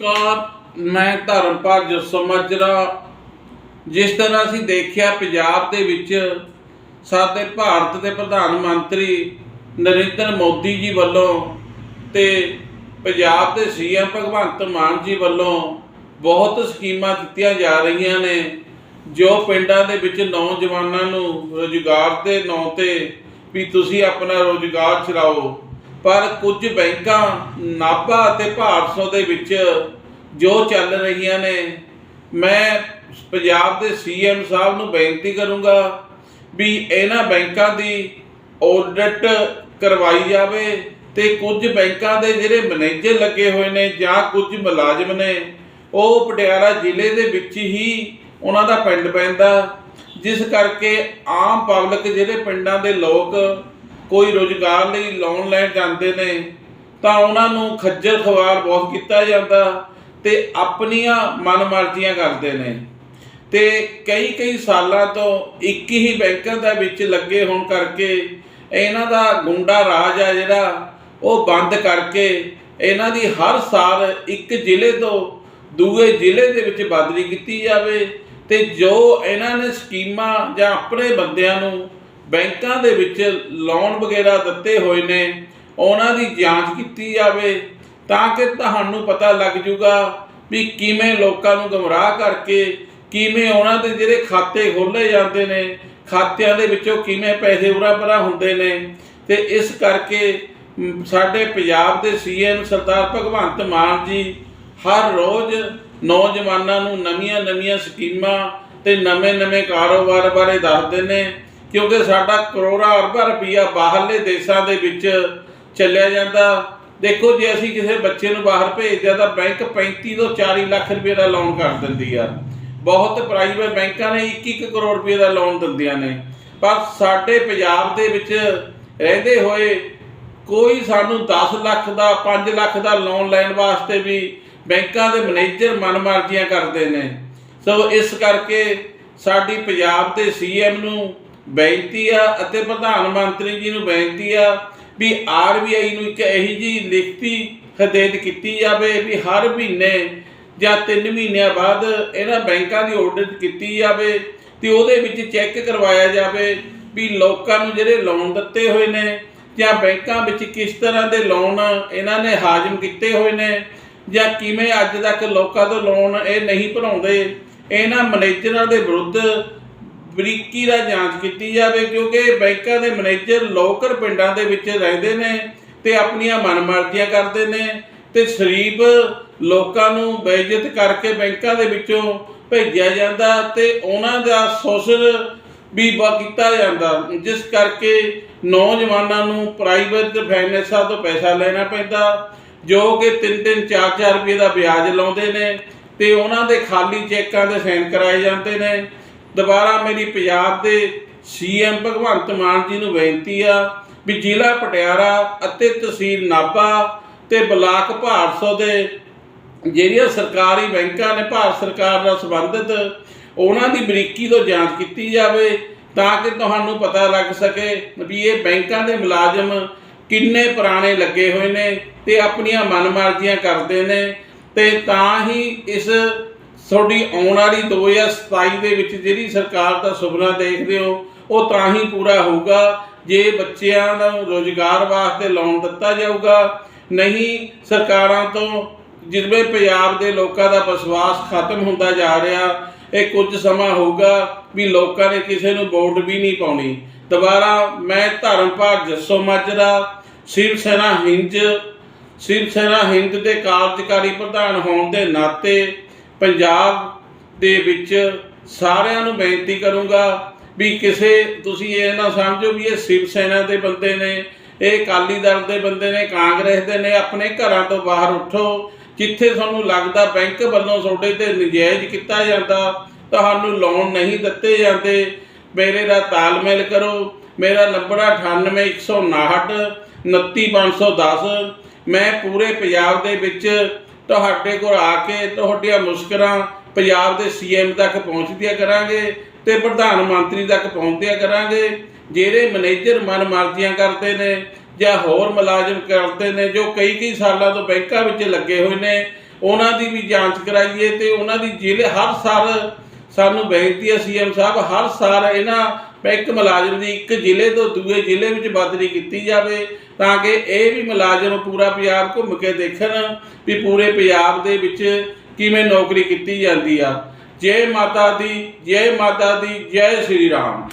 ਕਾਰ ਮੈਂ ਧਰਮ ਜੱਸੋ ਮਾਜਰਾ ਜਿਸ ਤਰ੍ਹਾਂ ਅਸੀਂ ਦੇਖਿਆ ਪੰਜਾਬ ਦੇ ਵਿੱਚ ਸਾਡੇ ਭਾਰਤ ਦੇ ਪ੍ਰਧਾਨ ਮੰਤਰੀ ਨਰਿੰਦਰ ਮੋਦੀ ਜੀ ਵੱਲੋਂ ਤੇ ਪੰਜਾਬ ਦੇ ਸੀਐਮ ਭਗਵੰਤ ਮਾਨ ਜੀ ਵੱਲੋਂ ਬਹੁਤ ਸਕੀਮਾਂ ਦਿੱਤੀਆਂ ਜਾ ਰਹੀਆਂ ਨੇ, ਜੋ ਪਿੰਡਾਂ ਦੇ ਵਿੱਚ ਨੌਜਵਾਨਾਂ ਨੂੰ ਰੁਜ਼ਗਾਰ ਦੇ ਨਾਂ ਤੇ ਵੀ ਤੁਸੀਂ ਆਪਣਾ ਰੁਜ਼ਗਾਰ ਚਲਾਓ। ਪਰ ਕੁਝ ਬੈਂਕਾਂ ਨਾਭਾ ਅਤੇ ਭਾਰਸੋ ਦੇ ਵਿੱਚ ਜੋ ਚੱਲ ਰਹੀਆਂ ਨੇ, ਮੈਂ ਪੰਜਾਬ ਦੇ ਸੀਐਮ ਸਾਹਿਬ ਨੂੰ ਬੇਨਤੀ ਕਰੂੰਗਾ ਵੀ ਇਹਨਾਂ ਬੈਂਕਾਂ ਦੀ ਆਡਿਟ ਕਰਵਾਈ ਜਾਵੇ ਤੇ ਕੁਝ ਬੈਂਕਾਂ ਦੇ ਜਿਹੜੇ ਮੈਨੇਜਰ ਲੱਗੇ ਹੋਏ ਨੇ ਜਾਂ ਕੁਝ ਮੁਲਾਜ਼ਮ ਨੇ, ਉਹ ਪਟਿਆਲਾ ਜ਼ਿਲ੍ਹੇ ਦੇ ਵਿੱਚ ਹੀ ਉਹਨਾਂ ਦਾ ਪਿੰਡ ਪੈਂਦਾ, ਜਿਸ ਕਰਕੇ ਆਮ ਪਬਲਿਕ ਜਿਹੜੇ ਪਿੰਡਾਂ ਦੇ ਲੋਕ ਕੋਈ ਰੋਜ਼ਗਾਰ ਲਈ ਲੋਨ ਲੈਣ ਜਾਂਦੇ ਨੇ, ਤਾਂ ਉਹਨਾਂ ਨੂੰ ਖੱਜਲ ਖਵਾਰ ਬਹੁਤ ਕੀਤਾ ਜਾਂਦਾ ਤੇ ਆਪਣੀਆਂ ਮਨਮਰਜ਼ੀਆਂ ਕਰਦੇ ਨੇ। ਤੇ ਕਈ ਕਈ ਸਾਲਾਂ ਤੋਂ ਇੱਕ ਹੀ ਬੈਂਕਾਂ ਦੇ ਵਿੱਚ ਲੱਗੇ ਹੋਣ ਕਰਕੇ ਇਹਨਾਂ ਦਾ ਗੁੰਡਾ ਰਾਜ ਆ ਜਿਹੜਾ, ਉਹ ਬੰਦ ਕਰਕੇ ਇਹਨਾਂ ਦੀ ਹਰ ਸਾਲ ਇੱਕ ਜ਼ਿਲ੍ਹੇ ਤੋਂ ਦੂਏ ਜ਼ਿਲ੍ਹੇ ਦੇ ਵਿੱਚ ਬਦਲੀ ਕੀਤੀ ਜਾਵੇ ਤੇ ਜੋ ਇਹਨਾਂ ਨੇ ਸਕੀਮਾਂ ਜਾਂ ਆਪਣੇ ਬੰਦਿਆਂ ਨੂੰ ਬੈਂਕਾਂ ਦੇ ਵਿੱਚ ਲੋਨ ਵਗੈਰਾ ਦਿੱਤੇ ਹੋਏ ਨੇ, ਉਹਨਾਂ ਦੀ ਜਾਂਚ ਕੀਤੀ ਜਾਵੇ ਤਾਂ ਕਿ ਤੁਹਾਨੂੰ ਪਤਾ ਲੱਗ ਜੂਗਾ ਵੀ ਕਿਵੇਂ ਲੋਕਾਂ ਨੂੰ ਗਮਰਾਹ ਕਰਕੇ ਕਿਵੇਂ ਉਹਨਾਂ ਦੇ ਜਿਹੜੇ ਖਾਤੇ ਖੋਲੇ ਜਾਂਦੇ ਨੇ, ਖਾਤਿਆਂ ਦੇ ਵਿੱਚੋਂ ਕਿਵੇਂ ਪੈਸੇ ਉਰਾ ਪਰਾ ਹੁੰਦੇ ਨੇ ਤੇ ਇਸ ਕਰਕੇ ਸਾਡੇ ਪੰਜਾਬ ਦੇ ਸੀਐਮ ਸਰਦਾਰ ਭਗਵੰਤ ਮਾਨ ਜੀ ਹਰ ਰੋਜ਼ ਨੌਜਵਾਨਾਂ ਨੂੰ ਨਵੀਆਂ-ਨਵੀਆਂ ਸਕੀਮਾਂ ਤੇ ਨਵੇਂ-ਨਵੇਂ ਕਾਰੋਬਾਰ ਬਾਰੇ ਦੱਸਦੇ ਨੇ। ਕਿਉਂਕਿ ਸਾਡਾ ਕਰੋੜਾਂ ਅਰਬਾਂ ਰੁਪਈਆ ਬਾਹਰਲੇ ਦੇਸ਼ਾਂ ਦੇ ਵਿੱਚ ਚੱਲਿਆ ਜਾਂਦਾ। ਦੇਖੋ ਜੇ ਅਸੀਂ ਕਿਸੇ ਬੱਚੇ ਨੂੰ ਬਾਹਰ ਭੇਜਦੇ ਆ ਤਾਂ ਬੈਂਕ 35 ਤੋਂ 40 ਲੱਖ ਰੁਪਏ ਦਾ ਲੋਨ ਕਰ ਦਿੰਦੀ ਆ। ਬਹੁਤ ਪ੍ਰਾਈਵੇਟ ਬੈਂਕਾਂ ਨੇ 1-1 ਕਰੋੜ ਰੁਪਏ ਦਾ ਲੋਨ ਦਿੰਦੀਆਂ ਨੇ। ਪਰ ਸਾਡੇ ਪੰਜਾਬ ਦੇ ਵਿੱਚ ਰਹਿੰਦੇ ਹੋਏ ਕੋਈ ਸਾਨੂੰ 10 ਲੱਖ ਦਾ 5 ਲੱਖ ਦਾ ਲੋਨ ਲੈਣ ਵਾਸਤੇ ਵੀ ਬੈਂਕਾਂ ਦੇ ਮੈਨੇਜਰ ਮਨਮਰਜ਼ੀਆਂ ਕਰਦੇ ਨੇ। ਸੋ ਇਸ ਕਰਕੇ ਸਾਡੀ ਪੰਜਾਬ ਦੇ ਸੀਐਮ ਨੂੰ ਬੇਨਤੀ ਆ ਅਤੇ ਪ੍ਰਧਾਨ ਮੰਤਰੀ ਜੀ ਨੂੰ ਬੇਨਤੀ ਆ ਵੀ ਆਰਬੀਆਈ ਨੂੰ ਇੱਕ ਇਹੀ ਜੀ ਲਿਖਤੀ ਹਦਾਇਤ ਕੀਤੀ ਜਾਵੇ ਵੀ ਹਰ ਮਹੀਨੇ ਜਾਂ 3 ਮਹੀਨਿਆਂ ਬਾਅਦ ਇਹਨਾਂ ਬੈਂਕਾਂ ਦੀ ਆਡਿਟ ਕੀਤੀ ਜਾਵੇ ਤੇ ਉਹਦੇ ਵਿੱਚ ਚੈੱਕ ਕਰਵਾਇਆ ਜਾਵੇ ਵੀ ਲੋਕਾਂ ਨੂੰ ਜਿਹੜੇ ਲੋਨ ਦਿੱਤੇ ਹੋਏ ਨੇ ਜਾਂ ਬੈਂਕਾਂ ਵਿੱਚ ਕਿਸ ਤਰ੍ਹਾਂ ਦੇ ਲੋਨ ਇਹਨਾਂ ਨੇ ਹਾਜ਼ਮ ਕੀਤੇ ਹੋਏ ਨੇ ਜਾਂ ਕਿਵੇਂ ਅੱਜ ਤੱਕ ਲੋਕਾਂ ਤੋਂ ਲੋਨ ਇਹ ਨਹੀਂ ਭਰਾਉਂਦੇ, ਇਹਨਾਂ ਮੈਨੇਜਰਾਂ ਦੇ ਵਿਰੁੱਧ ਬਰੀਕੀ ਦਾ ਜਾਂਚ ਕੀਤੀ ਜਾਵੇ ਕਿਉਂਕਿ ਬੈਂਕਾਂ ਦੇ ਮੈਨੇਜਰ ਲੋਕਰ ਪਿੰਡਾਂ ਦੇ ਵਿੱਚ ਰਹਿੰਦੇ ਨੇ ਤੇ ਆਪਣੀਆਂ ਮਨਮਰਜ਼ੀਆਂ ਕਰਦੇ ਨੇ ਤੇ ਸ਼ਰੀਫ ਲੋਕਾਂ ਨੂੰ ਬੇਇੱਜ਼ਤ ਕਰਕੇ ਬੈਂਕਾਂ ਦੇ ਵਿੱਚੋਂ ਭੇਜਿਆ ਜਾਂਦਾ ਤੇ ਉਹਨਾਂ ਦਾ ਸ਼ੋਸ਼ਣ ਵੀ ਕੀਤਾ ਜਾਂਦਾ, ਜਿਸ ਕਰਕੇ ਨੌਜਵਾਨਾਂ ਨੂੰ ਪ੍ਰਾਈਵੇਟ ਫਾਈਨੈਂਸਾਂ ਤੋਂ ਪੈਸਾ ਲੈਣਾ ਪੈਂਦਾ, ਜੋ ਕਿ 3-3 4-4 ਰੁਪਏ ਦਾ ਵਿਆਜ ਲਾਉਂਦੇ ਨੇ ਤੇ ਉਹਨਾਂ ਦੇ ਖਾਲੀ ਚੈੱਕਾਂ ਦੇ ਸਾਈਨ ਕਰਾਏ ਜਾਂਦੇ ਨੇ। ਦੁਬਾਰਾ ਮੇਰੀ ਪੰਜਾਬ ਦੇ ਸੀਐਮ ਭਗਵੰਤ ਮਾਨ ਜੀ ਨੂੰ ਬੇਨਤੀ ਆ ਵੀ ਜ਼ਿਲ੍ਹਾ ਪਟਿਆਲਾ ਅਤੇ ਤਹਿਸੀਲ ਨਾਭਾ ਤੇ ਬਲਾਕ ਭਾਰਸੋ ਦੇ ਜਿਹੜੀਆਂ ਸਰਕਾਰੀ ਬੈਂਕਾਂ ਨੇ, ਭਾਰਤ ਸਰਕਾਰ ਨਾਲ ਸੰਬੰਧਿਤ, ਉਹਨਾਂ ਦੀ ਬਰੀਕੀ ਤੋਂ ਜਾਂਚ ਕੀਤੀ ਜਾਵੇ ਤਾਂ ਕਿ ਤੁਹਾਨੂੰ ਪਤਾ ਲੱਗ ਸਕੇ ਵੀ ਇਹ ਬੈਂਕਾਂ ਦੇ ਮੁਲਾਜ਼ਮ ਕਿੰਨੇ ਪੁਰਾਣੇ ਲੱਗੇ ਹੋਏ ਨੇ ਤੇ ਆਪਣੀਆਂ ਮਨਮਰਜ਼ੀਆਂ ਕਰਦੇ ਨੇ ਤੇ ਤਾਂ ਹੀ ਇਸ ਤੁਹਾਡੀ ਆਉਣ ਵਾਲੀ 2027 ਦੇ ਵਿੱਚ ਜਿਹੜੀ ਸਰਕਾਰ ਦਾ ਸੁਪਨਾ ਦੇਖਦੇ ਹੋ, ਉਹ ਤਾਂ ਹੀ ਪੂਰਾ ਹੋਊਗਾ, ਜੇ ਬੱਚਿਆਂ ਨੂੰ ਰੋਜ਼ਗਾਰ ਵਾਸਤੇ ਲੋਨ ਦਿੱਤਾ ਜਾਊਗਾ, ਨਹੀਂ ਸਰਕਾਰਾਂ ਤੋਂ ਜਿਵੇਂ ਪੰਜਾਬ ਦੇ ਲੋਕਾਂ ਦਾ ਵਿਸ਼ਵਾਸ ਖਤਮ ਹੁੰਦਾ ਜਾ ਰਿਹਾ, ਇਹ ਕੁਝ ਸਮਾਂ ਹੋਊਗਾ ਵੀ ਲੋਕਾਂ ਨੇ ਕਿਸੇ ਨੂੰ ਵੋਟ ਵੀ ਨਹੀਂ ਪਾਉਣੀ। ਦੁਬਾਰਾ ਮੈਂ ਧਰਮਪਾਲ ਜੱਸੋ ਮਾਜਰਾ ਸ਼ਿਵ ਸੈਨਾ ਹਿੰਦ ਸ਼ਿਵ ਸੈਨਾ ਹਿੰਦ ਦੇ ਕਾਰਜਕਾਰੀ ਪ੍ਰਧਾਨ ਹੋਣ ਦੇ ਨਾਤੇ ਪੰਜਾਬ ਦੇ ਵਿੱਚ ਸਾਰਿਆਂ ਨੂੰ ਬੇਨਤੀ ਕਰੂੰਗਾ ਵੀ ਕਿਸੇ, ਤੁਸੀਂ ਇਹ ਨਾ ਸਮਝੋ ਵੀ ਇਹ ਸ਼ਿਵ ਸੈਨਾ ਦੇ ਬੰਦੇ ਨੇ, ਇਹ ਅਕਾਲੀ ਦਲ ਦੇ ਬੰਦੇ ਨੇ, ਕਾਂਗਰਸ ਦੇ ਨੇ, ਆਪਣੇ ਘਰਾਂ ਤੋਂ ਬਾਹਰ ਉੱਠੋ, ਜਿੱਥੇ ਤੁਹਾਨੂੰ ਲੱਗਦਾ ਬੈਂਕ ਵੱਲੋਂ ਤੁਹਾਡੇ ਤੇ ਨਜਾਇਜ਼ ਕੀਤਾ ਜਾਂਦਾ, ਤੁਹਾਨੂੰ ਲੋਨ ਨਹੀਂ ਦਿੱਤੇ ਜਾਂਦੇ, ਮੇਰੇ ਦਾ ਤਾਲਮੇਲ ਕਰੋ, ਮੇਰਾ ਨੰਬਰ ਆ 98159 29510 ਮੈਂ ਪੂਰੇ ਪੰਜਾਬ ਦੇ ਵਿੱਚ ਤੁਹਾਡੇ ਕੋਲ ਆ ਕੇ ਤੁਹਾਡੀਆਂ ਮੁਸ਼ਕਲਾਂ ਪੰਜਾਬ ਦੇ ਸੀਐਮ ਤੱਕ ਪਹੁੰਚਦੀਆਂ ਕਰਾਂਗੇ ਤੇ ਪ੍ਰਧਾਨ ਮੰਤਰੀ ਤੱਕ ਪਹੁੰਚਦੀਆਂ ਕਰਾਂਗੇ। ਜਿਹੜੇ ਮੈਨੇਜਰ ਮਨਮਰਜ਼ੀਆਂ ਕਰਦੇ ਨੇ ਜਾਂ ਹੋਰ ਮੁਲਾਜ਼ਮ ਕਰਦੇ ਨੇ, ਜੋ ਕਈ ਕਈ ਸਾਲਾਂ ਤੋਂ ਬੈਂਕਾਂ ਵਿੱਚ ਲੱਗੇ ਹੋਏ ਨੇ, ਉਹਨਾਂ ਦੀ ਵੀ ਜਾਂਚ ਕਰਾਈਏ ਤੇ ਉਹਨਾਂ ਦੀ ਜ਼ਿਲ੍ਹੇ ਹਰ ਸਾਲ ਸਾਨੂੰ ਬੇਨਤੀ ਹੈ ਸੀਐਮ ਸਾਹਿਬ, ਹਰ ਸਾਲ ਇਹਨਾਂ ਪਰ ਇੱਕ ਮੁਲਾਜ਼ਮ ਦੀ ਇੱਕ ਜ਼ਿਲ੍ਹੇ ਤੋਂ ਦੂਏ ਜ਼ਿਲ੍ਹੇ ਵਿੱਚ ਬਦਲੀ ਕੀਤੀ ਜਾਵੇ ਤਾਂ ਕਿ ਇਹ ਵੀ ਮੁਲਾਜ਼ਮ ਪੂਰਾ ਪੰਜਾਬ ਘੁੰਮ ਕੇ ਦੇਖਣ ਵੀ ਪੂਰੇ ਪੰਜਾਬ ਦੇ ਵਿੱਚ ਕਿਵੇਂ ਨੌਕਰੀ ਕੀਤੀ ਜਾਂਦੀ ਆ। ਜੈ ਮਾਤਾ ਦੀ, ਜੈ ਮਾਤਾ ਦੀ, ਜੈ ਸ਼੍ਰੀ ਰਾਮ।